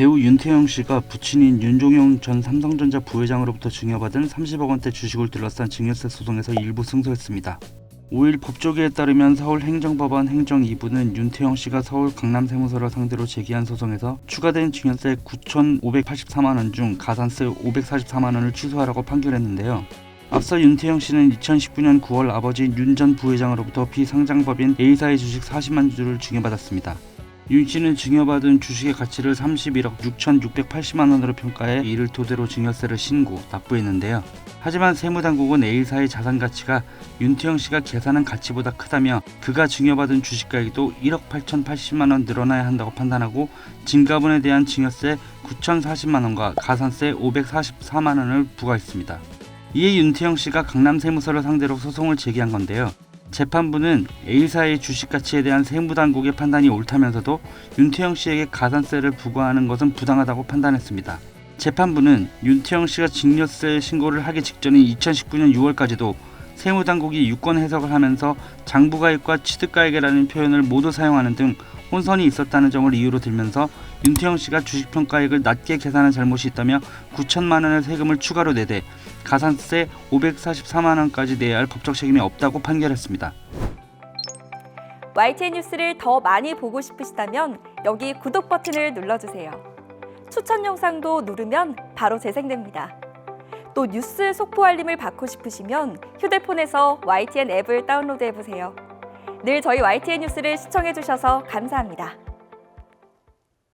배우 윤태영 씨가 부친인 윤종용 전 삼성전자 부회장으로부터 증여받은 30억 원대 주식을 둘러싼 증여세 소송에서 일부 승소했습니다. 5일 법조계에 따르면 서울 행정법원 행정 2부는 윤태영 씨가 서울 강남 세무서를 상대로 제기한 소송에서 추가된 증여세 9,584만 원 중 가산세 544만 원을 취소하라고 판결했는데요. 앞서 윤태영 씨는 2019년 9월 아버지 윤 전 부회장으로부터 비상장법인 A사의 주식 40만 주를 증여받았습니다. 윤 씨는 증여받은 주식의 가치를 31억 6,680만 원으로 평가해 이를 토대로 증여세를 신고 납부했는데요. 하지만 세무당국은 A사의 자산 가치가 윤태영 씨가 계산한 가치보다 크다며 그가 증여받은 주식가액도 1억 8,080만 원 늘어나야 한다고 판단하고 증가분에 대한 증여세 9,040만 원과 가산세 544만 원을 부과했습니다. 이에 윤태영 씨가 강남 세무서를 상대로 소송을 제기한 건데요. 재판부는 A사의 주식 가치에 대한 세무당국의 판단이 옳다면서도 윤태영 씨에게 가산세를 부과하는 것은 부당하다고 판단했습니다. 재판부는 윤태영 씨가 증여세 신고를 하기 직전인 2019년 6월까지도 세무당국이 유권 해석을 하면서 장부가액과 취득가액이라는 표현을 모두 사용하는 등 혼선이 있었다는 점을 이유로 들면서 윤태영 씨가 주식평가액을 낮게 계산한 잘못이 있다며 9천만 원의 세금을 추가로 내되 가산세 544만 원까지 내야 할 법적 책임이 없다고 판결했습니다. YTN 뉴스를 더 많이 보고 싶으시다면 여기 구독 버튼을 눌러주세요. 추천 영상도 누르면 바로 재생됩니다. 또 뉴스 속보 알림을 받고 싶으시면 휴대폰에서 YTN 앱을 다운로드해 보세요. 늘 저희 YTN 뉴스를 시청해 주셔서 감사합니다.